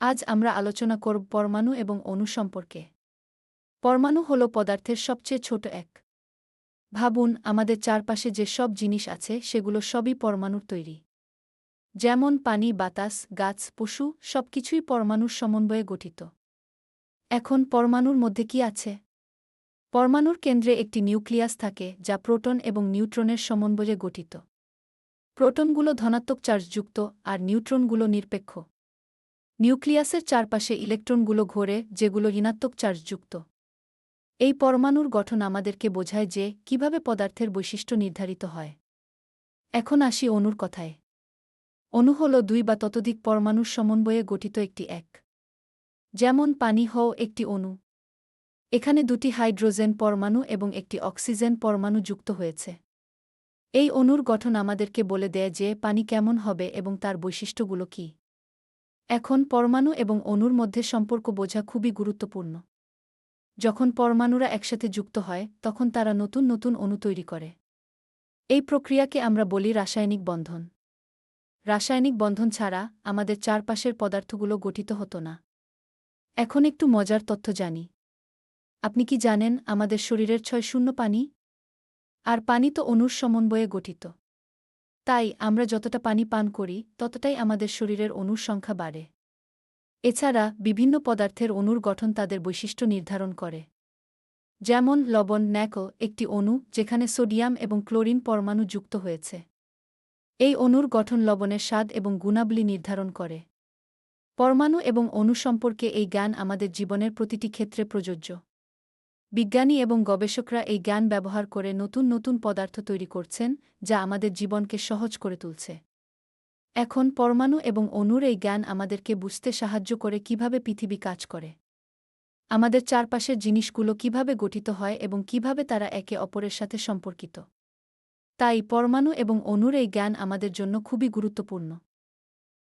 আজ আমরা আলোচনা করব পরমাণু এবং অণু সম্পর্কে। পরমাণু হল পদার্থের সবচেয়ে ছোট এক। ভাবুন, আমাদের চারপাশে যে সব জিনিস আছে, সেগুলো সবই পরমাণুর তৈরি। যেমন পানি, বাতাস, গাছ, পশু, সবকিছুই পরমাণুর সমন্বয়ে গঠিত। এখন পরমাণুর মধ্যে কি আছে? পরমাণুর কেন্দ্রে একটি নিউক্লিয়াস থাকে, যা প্রোটন এবং নিউট্রনের সমন্বয়ে গঠিত। প্রোটনগুলো ধনাত্মক চার্জযুক্ত, আর নিউট্রনগুলো নিরপেক্ষ। নিউক্লিয়াসের চারপাশে ইলেকট্রনগুলো ঘোরে, যেগুলো ঋণাত্মক চার্জযুক্ত। এই পরমাণুর গঠন আমাদেরকে বোঝায় যে, কীভাবে পদার্থের বৈশিষ্ট্য নির্ধারিত হয়। এখন আসি অণুর কথায়। অণু হল দুই বা ততোধিক পরমাণুর সমন্বয়ে গঠিত একটি এক। যেমন পানি হও একটি অণু। এখানে দুটি হাইড্রোজেন পরমাণু এবং একটি অক্সিজেন পরমাণু যুক্ত হয়েছে। এই অণুর গঠন আমাদেরকে বলে দেয় যে, পানি কেমন হবে এবং তার বৈশিষ্ট্যগুলো কী। এখন পরমাণু এবং অণুর মধ্যে সম্পর্ক বোঝা খুবই গুরুত্বপূর্ণ। যখন পরমাণুরা একসাথে যুক্ত হয়, তখন তারা নতুন নতুন অণু তৈরি করে। এই প্রক্রিয়াকে আমরা বলি রাসায়নিক বন্ধন। রাসায়নিক বন্ধন ছাড়া আমাদের চারপাশের পদার্থগুলো গঠিত হতো না। এখন একটু মজার তথ্য জানি। আপনি কি জানেন আমাদের শরীরের ছয় শূন্য পানি? আর পানি তো অণুর সমন্বয়ে গঠিত। তাই আমরা যতটা পানি পান করি, ততটাই আমাদের শরীরের অণুর সংখ্যা বাড়ে। এছাড়া বিভিন্ন পদার্থের অণুর গঠন তাদের বৈশিষ্ট্য নির্ধারণ করে। যেমন লবণ ন্যাকো একটি অণু যেখানে সোডিয়াম এবং ক্লোরিন পরমাণু যুক্ত হয়েছে। এই অণুর গঠন লবণের স্বাদ এবং গুণাবলী নির্ধারণ করে। পরমাণু এবং অণু সম্পর্কে এই জ্ঞান আমাদের জীবনের প্রতিটি ক্ষেত্রে প্রযোজ্য। বিজ্ঞানী এবং গবেষকরা এই জ্ঞান ব্যবহার করে নতুন নতুন পদার্থ তৈরি করছেন, যা আমাদের জীবনকে সহজ করে তুলছে। এখন পরমাণু এবং অণুর এই জ্ঞান আমাদেরকে বুঝতে সাহায্য করে কীভাবে পৃথিবী কাজ করে। আমাদের চারপাশের জিনিসগুলো কীভাবে গঠিত হয় এবং কীভাবে তারা একে অপরের সাথে সম্পর্কিত। তাই পরমাণু এবং অণুর এই জ্ঞান আমাদের জন্য খুবই গুরুত্বপূর্ণ।